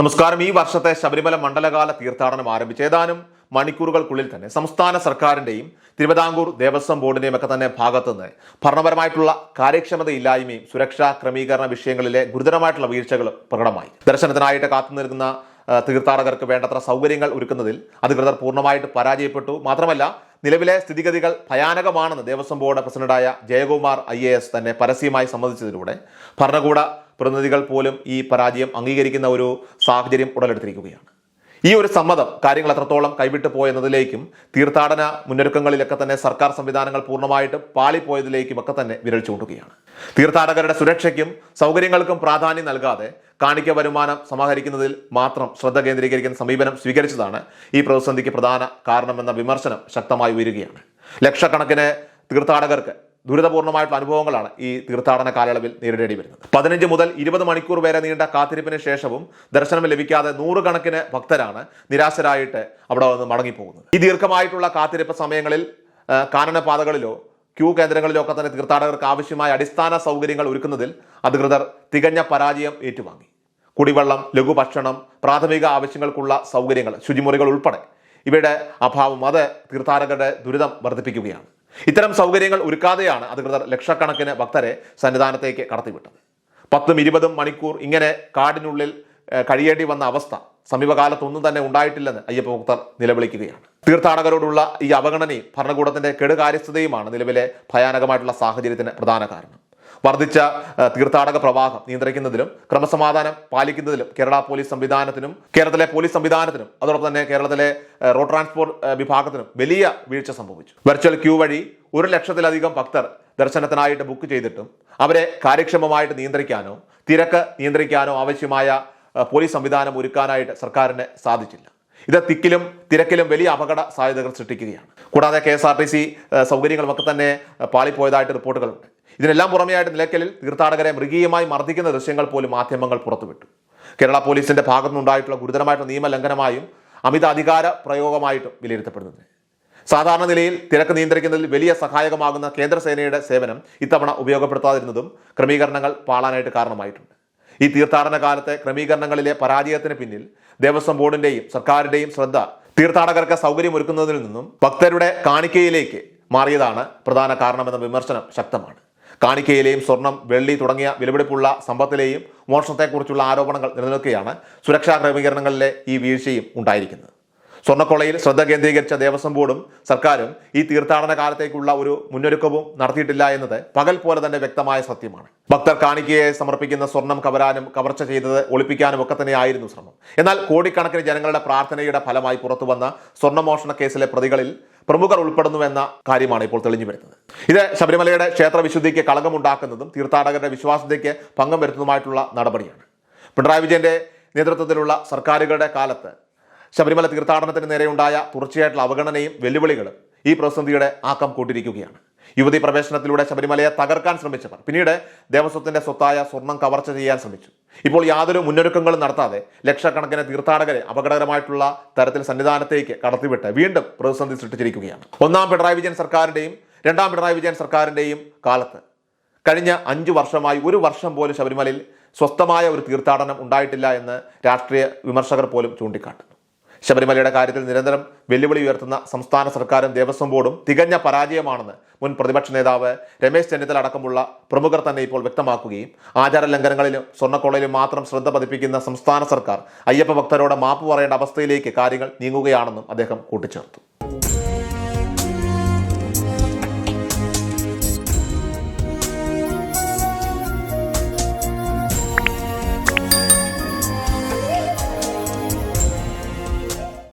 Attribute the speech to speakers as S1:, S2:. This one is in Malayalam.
S1: നമസ്കാരം ഈ വർഷത്തെ ശബരിമല മണ്ഡലകാല തീർത്ഥാടനം ആരംഭിച്ച ഏതാനും മണിക്കൂറുകൾക്കുള്ളിൽ തന്നെ സംസ്ഥാന സർക്കാരിന്റെയും തിരുവിതാംകൂർ ദേവസ്വം ബോർഡിന്റെയും ഒക്കെ തന്നെ ഭാഗത്തുനിന്ന് ഭരണപരമായിട്ടുള്ള കാര്യക്ഷമതയില്ലായ്മയും സുരക്ഷാ ക്രമീകരണ വിഷയങ്ങളിലെ ഗുരുതരമായിട്ടുള്ള വീഴ്ചകൾ പ്രകടമായി ദർശനത്തിനായിട്ട് കാത്തുനിൽക്കുന്ന തീർത്ഥാടകർക്ക് വേണ്ടത്ര സൗകര്യങ്ങൾ ഒരുക്കുന്നതിൽ അധികൃതർ പൂർണ്ണമായിട്ട് പരാജയപ്പെട്ടു മാത്രമല്ല നിലവിലെ സ്ഥിതിഗതികൾ ഭയാനകമാണെന്ന് ദേവസ്വം ബോർഡ് പ്രസിഡന്റായ ജയകുമാർ ഐ എ എസ് തന്നെ പരസ്യമായി സമ്മതിച്ചതിലൂടെ ഭരണകൂട പ്രതിനിധികൾ പോലും ഈ പരാജയം അംഗീകരിക്കുന്ന ഒരു സാഹചര്യം ഉടലെടുത്തിരിക്കുകയാണ് ഈ ഒരു സമ്മതം കാര്യങ്ങൾ എത്രത്തോളം കൈവിട്ടു പോയെന്നതിലേക്കും തീർത്ഥാടന മുന്നൊരുക്കങ്ങളിലൊക്കെ തന്നെ സർക്കാർ സംവിധാനങ്ങൾ പൂർണ്ണമായിട്ട് പാളിപ്പോയതിലേക്കും ഒക്കെ തന്നെ വിരൽ ചൂണ്ടുകയാണ് തീർത്ഥാടകരുടെ സുരക്ഷയ്ക്കും സൗകര്യങ്ങൾക്കും പ്രാധാന്യം നൽകാതെ കാണിക്ക വരുമാനം സമാഹരിക്കുന്നതിൽ മാത്രം ശ്രദ്ധ കേന്ദ്രീകരിക്കുന്ന സമീപനം സ്വീകരിച്ചതാണ് ഈ പ്രതിസന്ധിക്ക് പ്രധാന കാരണമെന്ന വിമർശനം ശക്തമായി ഉയരുകയാണ് ലക്ഷക്കണക്കിന് തീർത്ഥാടകർക്ക് ദുരിതപൂർണമായിട്ടുള്ള അനുഭവങ്ങളാണ് ഈ തീർത്ഥാടന കാലയളവിൽ നേരിടേണ്ടി വരുന്നത് പതിനഞ്ച് മുതൽ ഇരുപത് മണിക്കൂർ വരെ നീണ്ട കാത്തിരിപ്പിന് ശേഷവും ദർശനം ലഭിക്കാതെ നൂറുകണക്കിന് ഭക്തരാണ് നിരാശരായിട്ട് അവിടെ നിന്ന് മടങ്ങിപ്പോകുന്നത് ഈ ദീർഘമായിട്ടുള്ള കാത്തിരിപ്പ് സമയങ്ങളിൽ കാനനപാതകളിലോ ക്യൂ കേന്ദ്രങ്ങളിലൊക്കെ തന്നെ തീർത്ഥാടകർക്ക് ആവശ്യമായ അടിസ്ഥാന സൗകര്യങ്ങൾ ഒരുക്കുന്നതിൽ അധികൃതർ തികഞ്ഞ പരാജയം ഏറ്റുവാങ്ങി കുടിവെള്ളം ലഘുഭക്ഷണം പ്രാഥമിക ആവശ്യങ്ങൾക്കുള്ള സൗകര്യങ്ങൾ ശുചിമുറികൾ ഉൾപ്പെടെ ഇവയുടെ അഭാവം അത് തീർത്ഥാടകരുടെ ദുരിതം വർദ്ധിപ്പിക്കുകയാണ് ഇത്തരം സൗകര്യങ്ങൾ ഒരുക്കാതെയാണ് അധികൃതർ ലക്ഷക്കണക്കിന് ഭക്തരെ സന്നിധാനത്തേക്ക് കടത്തിവിട്ടത് പത്തും ഇരുപതും മണിക്കൂർ ഇങ്ങനെ കാടിനുള്ളിൽ കഴിയേണ്ടി വന്ന അവസ്ഥ സമീപകാലത്തൊന്നും തന്നെ ഉണ്ടായിട്ടില്ലെന്ന് അയ്യപ്പ മുക്തർ നിലവിളിക്കുകയാണ് തീർത്ഥാടകരോടുള്ള ഈ അവഗണനയും ഭരണകൂടത്തിന്റെ കെടുകാര്യസ്ഥതയുമാണ് നിലവിലെ ഭയാനകമായിട്ടുള്ള സാഹചര്യത്തിന് പ്രധാന കാരണം വർദ്ധിച്ച തീർത്ഥാടക പ്രവാഹം നിയന്ത്രിക്കുന്നതിലും ക്രമസമാധാനം പാലിക്കുന്നതിലും കേരള പോലീസ് സംവിധാനത്തിനും കേരളത്തിലെ പോലീസ് സംവിധാനത്തിനും അതോടൊപ്പം തന്നെ കേരളത്തിലെ റോഡ് ട്രാൻസ്പോർട്ട് വിഭാഗത്തിനും വലിയ വീഴ്ച സംഭവിച്ചു വെർച്വൽ ക്യൂ വഴി ഒരു ലക്ഷത്തിലധികം ഭക്തർ ദർശനത്തിനായിട്ട് ബുക്ക് ചെയ്തിട്ടും അവരെ കാര്യക്ഷമമായിട്ട് നിയന്ത്രിക്കാനോ തിരക്ക് നിയന്ത്രിക്കാനോ ആവശ്യമായ പോലീസ് സംവിധാനം ഒരുക്കാനായിട്ട് സർക്കാരിന് സാധിച്ചില്ല ഇത് തിക്കിലും തിരക്കിലും വലിയ അപകട സാധ്യതകൾ സൃഷ്ടിക്കുകയാണ് കൂടാതെ K S R T C സൗകര്യങ്ങളുമൊക്കെ തന്നെ പാളിപ്പോയതായിട്ട് റിപ്പോർട്ടുകളുണ്ട് ഇതിനെല്ലാം പുറമെയായിട്ട് നിലയ്ക്കലിൽ തീർത്ഥാടകരെ മൃഗീയമായി മർദ്ദിക്കുന്ന ദൃശ്യങ്ങൾ പോലും മാധ്യമങ്ങൾ പുറത്തുവിട്ടു കേരള പോലീസിന്റെ ഭാഗത്തുനിന്നുണ്ടായിട്ടുള്ള ഗുരുതരമായിട്ടുള്ള നിയമലംഘനമായും അമിത അധികാര പ്രയോഗമായിട്ടും വിലയിരുത്തപ്പെടുന്നത് സാധാരണ നിലയിൽ തിരക്ക് നിയന്ത്രിക്കുന്നതിൽ വലിയ സഹായകമാകുന്ന കേന്ദ്രസേനയുടെ സേവനം ഇത്തവണ ഉപയോഗപ്പെടുത്താതിരുന്നതും ക്രമീകരണങ്ങൾ പാളാനായിട്ട് കാരണമായിട്ടുണ്ട് ഈ തീർത്ഥാടന കാലത്തെ ക്രമീകരണങ്ങളിലെ പരാജയത്തിന് പിന്നിൽ ദേവസ്വം ബോർഡിന്റെയും സർക്കാരിന്റെയും ശ്രദ്ധ തീർത്ഥാടകർക്ക് സൗകര്യമൊരുക്കുന്നതിൽ നിന്നും ഭക്തരുടെ കാണിക്കയിലേക്ക് മാറിയതാണ് പ്രധാന കാരണമെന്ന വിമർശനം ശക്തമാണ് കാണിക്കയിലെയും സ്വർണം വെള്ളി തുടങ്ങിയ വിലപിടിപ്പുള്ള സമ്പത്തിലെയും മോഷണത്തെക്കുറിച്ചുള്ള ആരോപണങ്ങൾ നിലനിൽക്കുകയാണ് സുരക്ഷാ ക്രമീകരണങ്ങളിലെ ഈ വീഴ്ചയും ഉണ്ടായിരിക്കുന്നത് സ്വർണ്ണക്കൊളയിൽ ശ്രദ്ധ കേന്ദ്രീകരിച്ച ദേവസ്വം ബോർഡും സർക്കാരും ഈ തീർത്ഥാടന കാലത്തേക്കുള്ള ഒരു മുന്നൊരുക്കവും നടത്തിയിട്ടില്ല എന്നത് പകൽ പോലെ തന്നെ വ്യക്തമായ സത്യമാണ് ഭക്തർ കാണിക്കയെ സമർപ്പിക്കുന്ന സ്വർണം കവരാനും കവർച്ച ചെയ്തത് ഒളിപ്പിക്കാനും ഒക്കെ തന്നെയായിരുന്നു ശ്രമം എന്നാൽ കോടിക്കണക്കിന് ജനങ്ങളുടെ പ്രാർത്ഥനയുടെ ഫലമായി പുറത്തുവന്ന സ്വർണ്ണമോഷണ കേസിലെ പ്രതികളിൽ പ്രമുഖർ ഉൾപ്പെടുന്നുവെന്ന കാര്യമാണ് ഇപ്പോൾ തെളിഞ്ഞു വരുന്നത് ഇത് ശബരിമലയുടെ ക്ഷേത്രവിശുദ്ധിക്ക് കളങ്കമുണ്ടാക്കുന്നതും തീർത്ഥാടകരുടെ വിശ്വാസതയ്ക്ക് പങ്കം വരുത്തുന്നതുമായിട്ടുള്ള നടപടിയാണ് പിണറായി വിജയന്റെ നേതൃത്വത്തിലുള്ള സർക്കാരുകളുടെ കാലത്ത് ശബരിമല തീർത്ഥാടനത്തിന് നേരെയുണ്ടായ തുടർച്ചയായിട്ടുള്ള അവഗണനയും വെല്ലുവിളികളും ഈ പ്രതിസന്ധിയുടെ ആക്കം കൂട്ടിയിരിക്കുകയാണ് യുവതി പ്രവേശനത്തിലൂടെ ശബരിമലയെ തകർക്കാൻ ശ്രമിച്ചവർ പിന്നീട് ദേവസ്വത്തിന്റെ സ്വത്തായ സ്വർണം കവർച്ച ചെയ്യാൻ ശ്രമിച്ചു ഇപ്പോൾ യാതൊരു മുന്നൊരുക്കങ്ങളും നടത്താതെ ലക്ഷക്കണക്കിന് തീർത്ഥാടകരെ അപകടകരമായിട്ടുള്ള തരത്തിൽ സന്നിധാനത്തേക്ക് കടത്തിവിട്ട് വീണ്ടും പ്രതിസന്ധി സൃഷ്ടിച്ചിരിക്കുകയാണ് ഒന്നാം പിണറായി വിജയൻ സർക്കാരിന്റെയും രണ്ടാം പിണറായി വിജയൻ സർക്കാരിന്റെയും കാലത്ത് കഴിഞ്ഞ അഞ്ചു വർഷമായി ഒരു വർഷം പോലും ശബരിമലയിൽ സ്വസ്ഥമായ ഒരു തീർത്ഥാടനം ഉണ്ടായിട്ടില്ല എന്ന് രാഷ്ട്രീയ വിമർശകർ പോലും ചൂണ്ടിക്കാട്ടുന്നു ശബരിമലയുടെ കാര്യത്തിൽ നിരന്തരം വെല്ലുവിളി ഉയർത്തുന്ന സംസ്ഥാന സർക്കാരും ദേവസ്വം ബോർഡും തികഞ്ഞ പരാജയമാണെന്ന് മുൻ പ്രതിപക്ഷ നേതാവ് രമേശ് ചെന്നിത്തല അടക്കമുള്ള പ്രമുഖർ തന്നെ ഇപ്പോൾ വ്യക്തമാക്കുകയും ആചാരലംഘനങ്ങളിലും സ്വർണ്ണക്കോളയിലും മാത്രം ശ്രദ്ധ പതിപ്പിക്കുന്ന സംസ്ഥാന സർക്കാർ അയ്യപ്പ ഭക്തരോട് മാപ്പ് പറയേണ്ട അവസ്ഥയിലേക്ക് കാര്യങ്ങൾ നീങ്ങുകയാണെന്നും അദ്ദേഹം കൂട്ടിച്ചേർത്തു